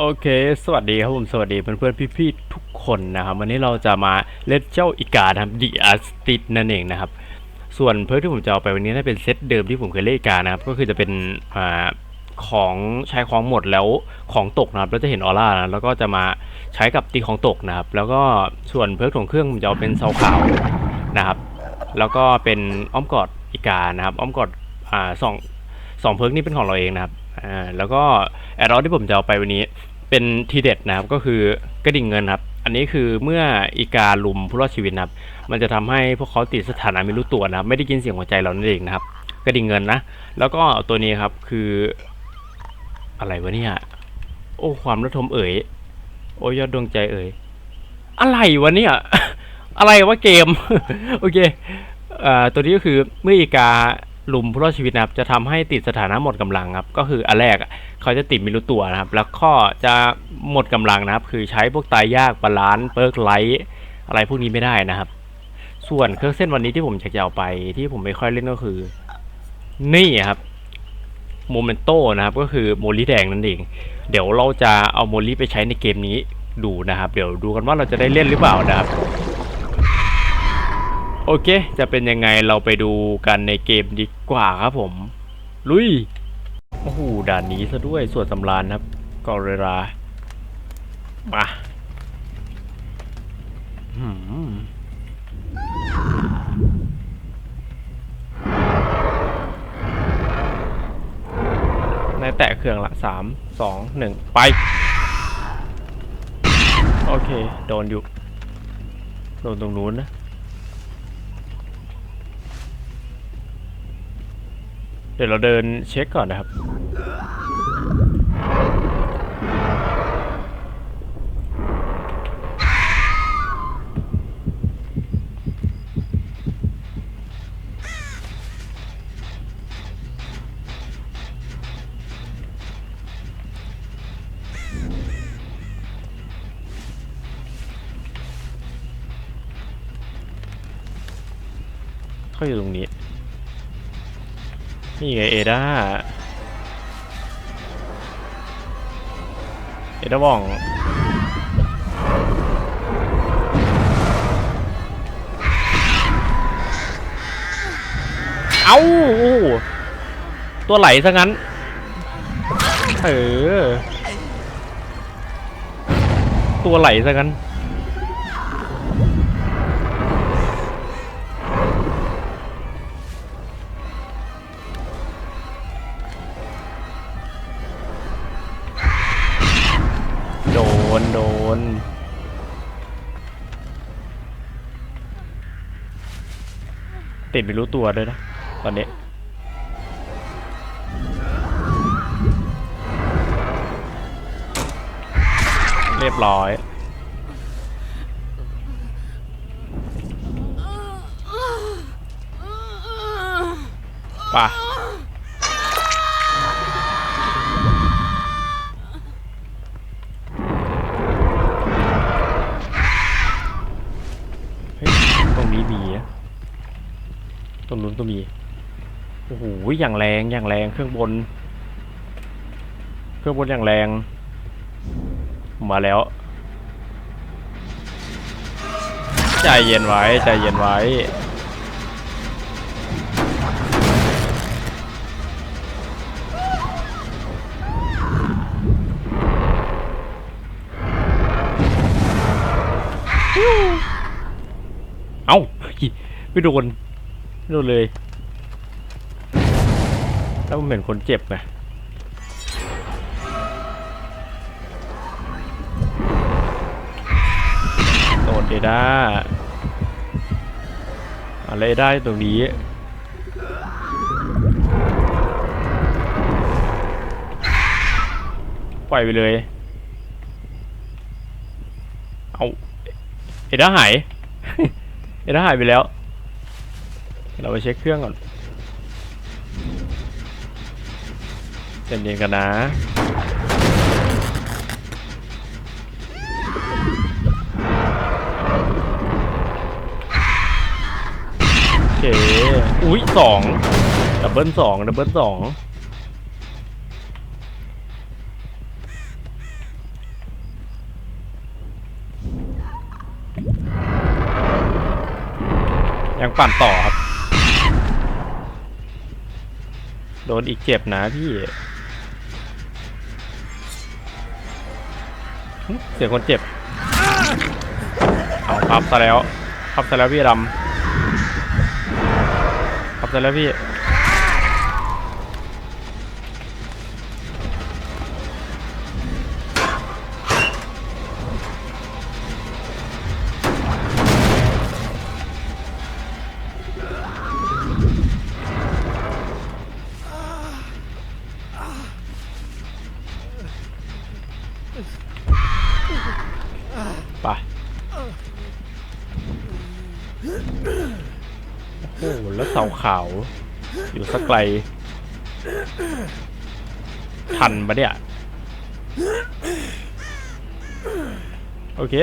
โอเค สวัสดีครับผม สวัสดีเพื่อนๆ พี่ๆ ทุกคนนะครับ วันนี้เราจะมาเล่นเจ้าอีกานะครับดีอาร์สติดนั่นเองนะครับ ส่วนเพื่อที่ผมจะเอาไปวันนี้น่าเป็นเซตเดิมที่ผมเคยเล่นอีกานะครับ ก็คือจะเป็นอ่าของใช้ของหมดแล้วของตกนะครับแล้วจะเห็นออร่านะแล้วก็จะมาใช้กับตีของตกนะครับ แล้วก็ส่วนเพิร์กของเครื่องผมจะเอาเป็นเสาขาวนะครับ แล้วก็เป็นอ้อมกอดอีกานะครับ อ้อมกอดอ่าสองสองเพิร์กนี่เป็นของเราเองนะครับอ่าแล้วก็แอดออที่ผมจะเอาไปวันนี้ เป็นทีเด็ดนะครับก็คือกระดิ่งเงินครับ อันนี้คือเมื่ออีกาลุมผู้รอดชีวิตนะครับ มันจะทำให้พวกเขาติดสถานะไม่รู้ตัวนะครับไม่ได้ยินเสียงหัวใจเรานั่นเองนะครับ กระดิ่งเงินนะ แล้วก็ตัวนี้ครับคืออะไรวะเนี่ยโอ้ความระทมเอ๋ยโอ้ยอดดวงใจเอ๋ยอะไรวะเนี่ยอะไรวะเกมโอเคอ่อตัวนี้ก็คือเมื่ออีกา ลุมผู้รอดชีวิตนะครับจะทำให้ติดสถานะหมดกำลังครับก็คืออันแรกเขาจะติดไม่รู้ตัวนะครับ แล้วข้อจะหมดกำลังนะครับ คือใช้พวกตายยากบาลานซ์เปิร์กไลท์อะไรพวกนี้ไม่ได้นะครับ ส่วนเครื่องเส้นวันนี้ที่ผมอยากจะเอาไปที่ผมไม่ค่อยเล่นก็คือ นี่ครับโมเมนโตนะครับก็คือโมลิแดงนั่นเอง เดี๋ยวเราจะเอาโมลิไปใช้ในเกมนี้ดูนะครับ เดี๋ยวดูกันว่าเราจะได้เล่นหรือเปล่านะครับ โอเค จะเป็นยังไงเราไปดูกันในเกมดีกว่าครับผม ลุย โอ้โห ด่านนี้ซะด้วยส่วนสำราญครับกอเรรามาในแตะเครื่องละสามสองหนึ่งไป โอเค โดนอยู่ โดนตรงนู้นนะ เดี๋ยวเราเดินเช็คก่อนนะครับ เขาอยู่ตรงนี้ นี่ไงเอดาเอดาว่องเอาโอ้โหตัวไหลซะงั้น เออ ตัวไหลซะงั้น นโดนติดไม่รู้ตัวด้วยนะ ตอนนี้เรียบร้อยป่ะ เฮ้ยตรงนี้มีนะตรงนู้นก็มีโอ้โหอย่างแรงอย่างแรงเครื่องบน เครื่องบนอย่างแรง มาแล้วใจเย็นไว้ใจเย็นไว้ เอ้าไม่โดนไม่โดนเลย แล้วมันเหมือนคนเจ็บไงโดนเอด้าอะไรได้ตรงนี้ปล่อยไปเลย เอาเอด้าหาย เอด้าหายไปแล้ว เราไปเช็คเครื่องก่อนเย็นกันนะ โอเค อุ้ยสองดับเบิลสองดับเบิลสอง ปั่นต่อครับ โดนอีกเจ็บนะพี่เสียงคนเจ็บ เอาพับซะแล้วพับซะแล้วพี่ดำพับซะแล้วพี่าขาว อยู่สักไกล ทันปะเนี่ย โอเค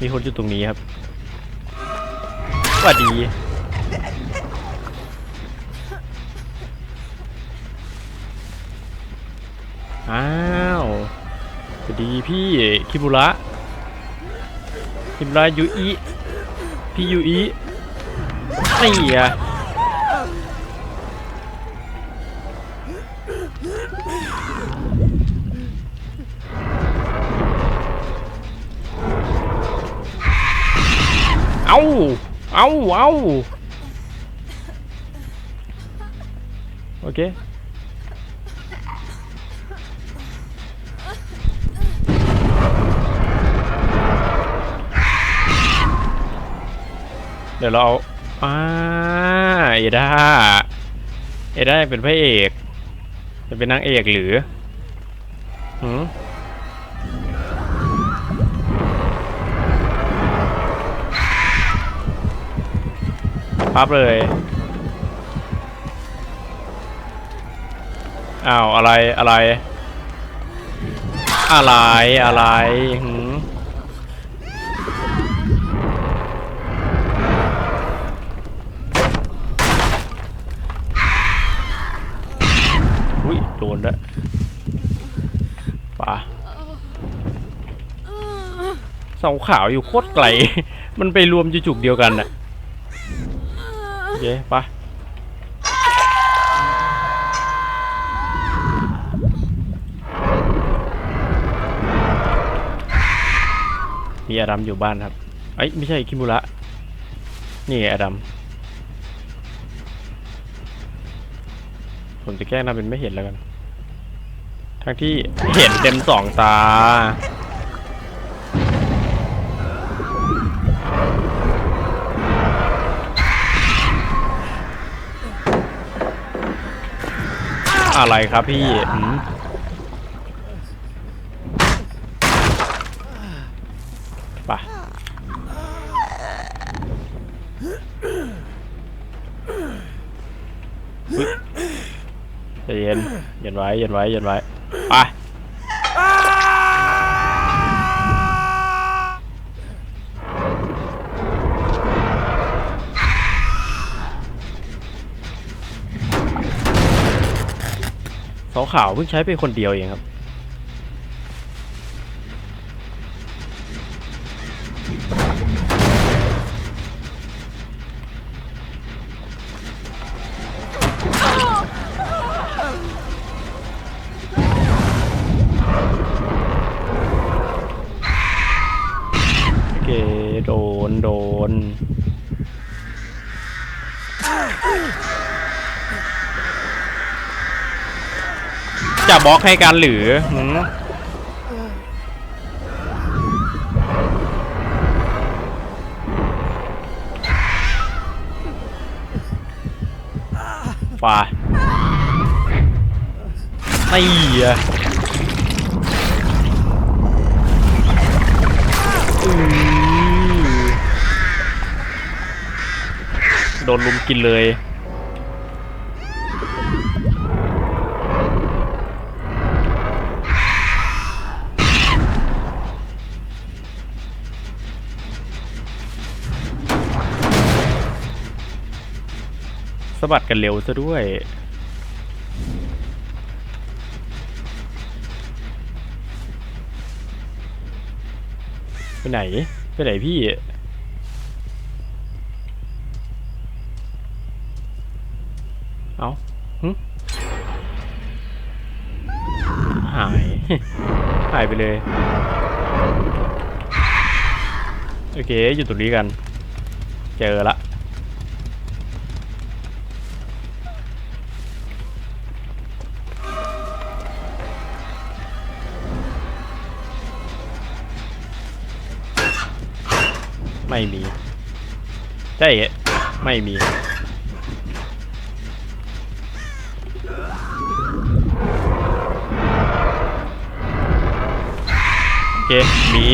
มีคนอยู่ตรงนี้ครับสวัสดี อ้า สวัสดีพี่คิบุระคิบุระยูอิพี่ยูอีไอะเอาเอาเอาโอเค เดี๋ยวเราเอาอ่าเอด้าเอด้าเป็นพระเอก จะเป็นนางเอกหรือหืมปั๊บเลยอ้าวอะไรอะไร อะไรอะไรหืม อุ้ยโดนแล้วป่าเสาขาวอยู่โคตรไกล มันไปรวมจู่จุกเดียวกันน่ะโอเคไปะมีอดัมอยู่บ้านครับเอ้ยไม่ใช่คิมุระ นี่ไงอดัม ผมจะแกล้งทำเป็นไม่เห็นแล้วกัน ทั้งที่เห็นเต็มสองตา อะไรครับพี่หืมไปใจเย็นเย็นไว้เย็นไว้เย็นไว้ไป ขาวเพิ่งใช้ไปคนเดียวเองครับ จะบล็อกให้กันหรือหืมฝ่าไม่อะอือโดนลุมกินเลย บัดกันเร็วซะด้วย ไปไหน ไปไหนพี่เอาหาย หายไปเลย โอเค อยู่ตรงนี้กัน เจอละ ไม่มีใช่ไม่มี โอเค มี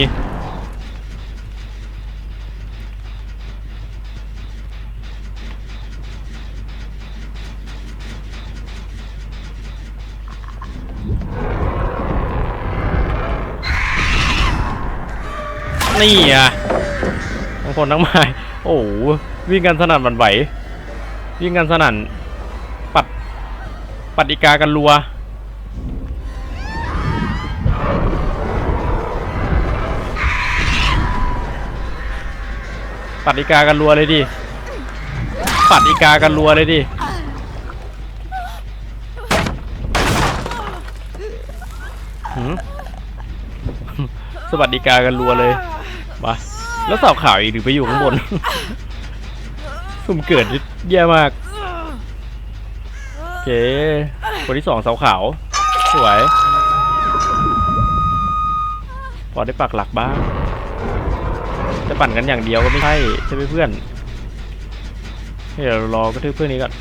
นี่อะ คนทั้งไม้โอ้โหวิ่งกันสนั่นหวันไหววิ่งกันสนั่น ปัดปัดอีกากันรัวปัดอีกากันรัวเลยดิ ปัดอีกากันรัวเลยดิ สวัสดิกากันรัวเลยมา แล้วสาวขาวอีกหรือไปอยู่ข้างบน สุ่มเกิดแย่มาก โอเค คนที่สองสาวขาว สวย พอได้ปักหลักบ้าง จะปั่นกันอย่างเดียวก็ไม่ใช่ ใช่ไหมเพื่อน เดี๋ยวเรารอกระทืบเพื่อนนี้ก่อน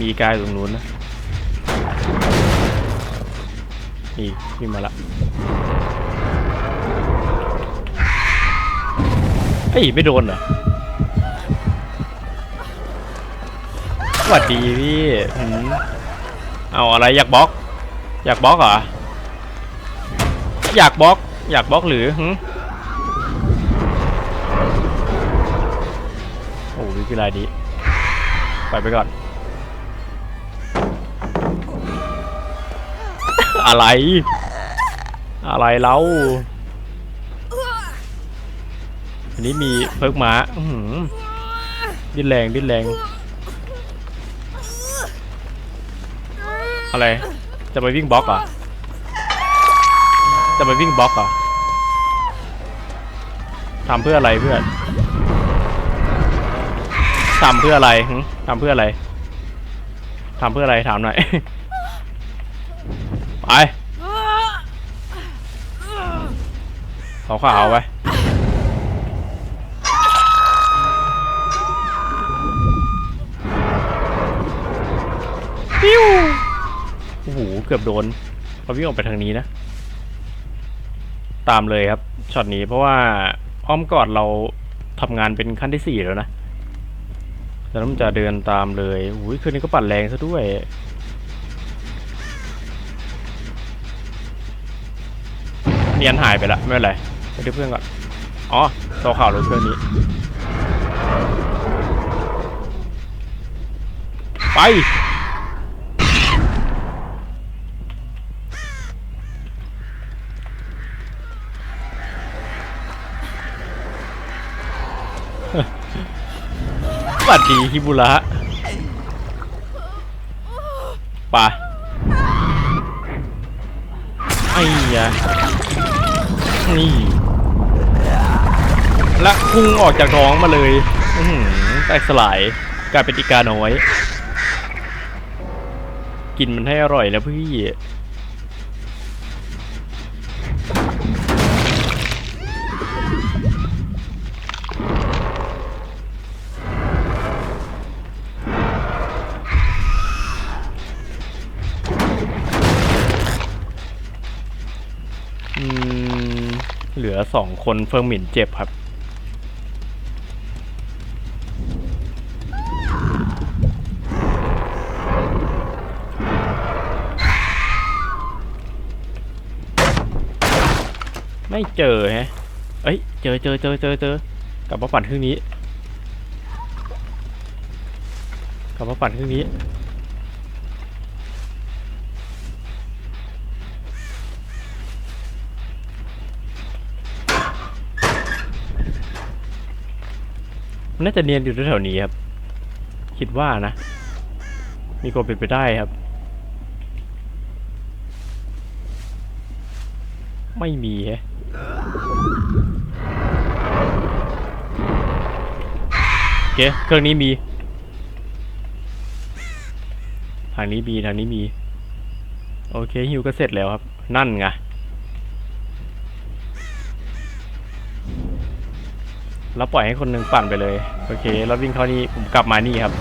มีกายตรงนู้นนะนี่วิ่งมาละ เฮ้ยไม่โดนเหรอสวัสดีพี่อืมเอาอะไรอยากบล็อก อยากบล็อกเหรอ อยากบล็อก อยากบล็อกหรือหึโอ้ดูคือลายดีปล่อยไปก่อน อะไร อะไรเล่า อันนี้มีเพิกม้าอื้อหือดิ้นแรงดิ้นแรง อะไร จะไปวิ่งบล็อกเหรอ จะไปวิ่งบล็อกเหรอทำเพื่ออะไรเพื่อนทำเพื่ออะไรหึทำเพื่ออะไรทำเพื่ออะไรถามหน่อย ไปขาวขาวไป ปิ้วโอ้โหเกือบโดนเขาวิ่งออกไปทางนี้นะ ตามเลยครับช็อตนี้เพราะว่าอ้อมกอดเราทำงานเป็นขั้นที่สี่แล้วนะแล้วมันจะเดินตามเลยอุ้ยคืนนี้ก็ปั่นแรงซะด้วยเนียนหายไปละไม่เป็นไรไปดูเพื่อนก่อนอ๋อตัวข่าวรถเครื่องนี้ ไป วัสดีฮิบุระป่ะไอ้ยะนี่และพุ่งออกจากท้องมาเลยอืแตกสลายกลายเป็นอีกาน้อย กินมันให้อร่อยนะพี่ อสองคนเฟิร์มหมินเจ็บครับไม่เจอแฮะ เอ้ย เจอเจอเจอเจอเจอกลับมาปั่นเครื่องนี้ กลับมาปั่นเครื่องนี้ มันน่าจะเนียนอยู่แถวๆนี้ครับ คิดว่านะ มีความเป็นไปได้ครับ ไม่มีฮะโอเคเครื่องนี้มี ทางนี้มีทางนี้มี โอเคฮิวก็เสร็จแล้วครับ นั่นไง แล้วปล่อยให้คนหนึ่งปั่นไปเลย โอเค แล้ววิ่งเข้านี่ผมกลับมานี่ครับ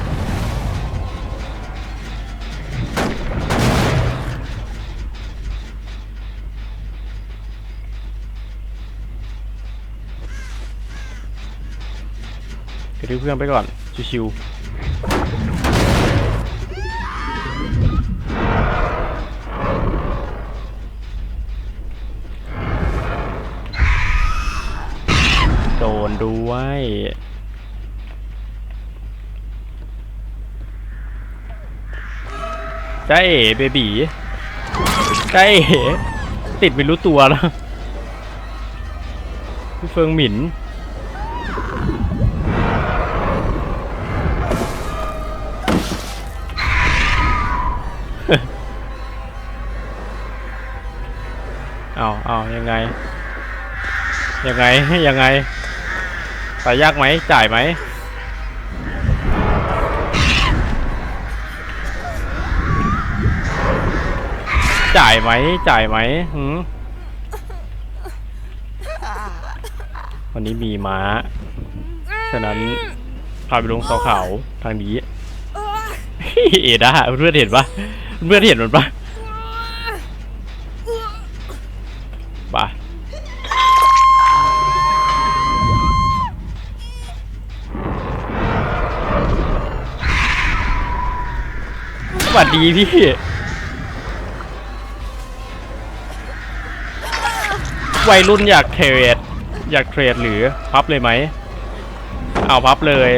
กระทืบเพื่อนไปก่อน ชิวๆ โดนด้วยใจาเอ๋เบบีใจาเอ๋ติดไม่รู้ตัวแล้วพี่เฟิงหมินเอาเอายังไง ยังไง ยังไง ตายยากไหมจ่ายไหมจ่ายไหมจ่ายไหมหืมวันนี้มีม้า ฉะนั้นพาไปลงเสาเขาทางนี้ เอ็ด้าเพื่อนเห็นปะเพื่อนเห็นมันปะ ดีพี่ วัยรุ่นอยากเทรด อยากเทรดหรือพับเลยไหม เอาพับเลย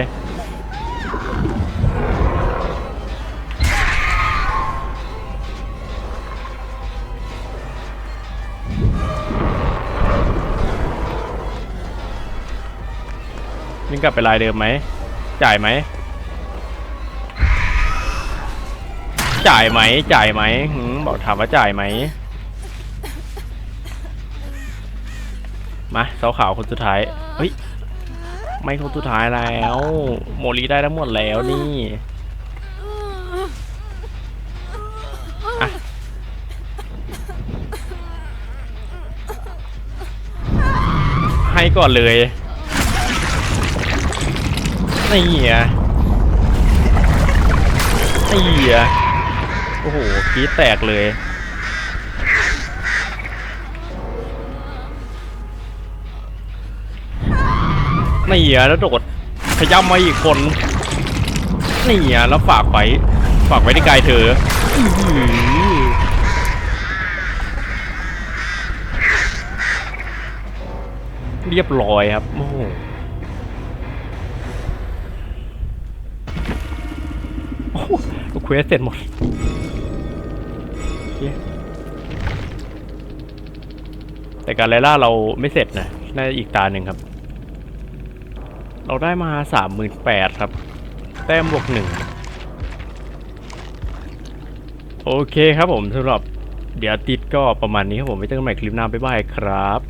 วิ่งกลับไปลายเดิมไหม จ่ายไหม จ่ายไหม จ่ายไหมหืมบอกถามว่าจ่ายไหม มาเสาขาวคนสุดท้าย เฮ้ย ไม่คนสุดท้ายแล้ว โมลีได้ทั้งหมดแล้วนี่ให้ก่อนเลยนี่อะนี่อะ โอ้โหกีแตกเลย นี่อะแล้วโดดขย้ำมาอีกคน นี่อะแล้วฝากไว้ ฝากไว้ที่กายเธออื้อหือเรียบร้อยครับ โอ้โหโอ้โหเควสเสร็จหมด เหี้ยแต่การไล่ล่าเราไม่เสร็จนะน่าจะอีกตาหนึ่งครับ เราได้มาสามหมื่นแปดครับ แต้มบวกหนึ่งโอเคครับผมสำหรับเดี๋ยวติดก็ประมาณนี้ครับผมไว้เจอกันใหม่คลิปหน้าบ๊ายบายครับ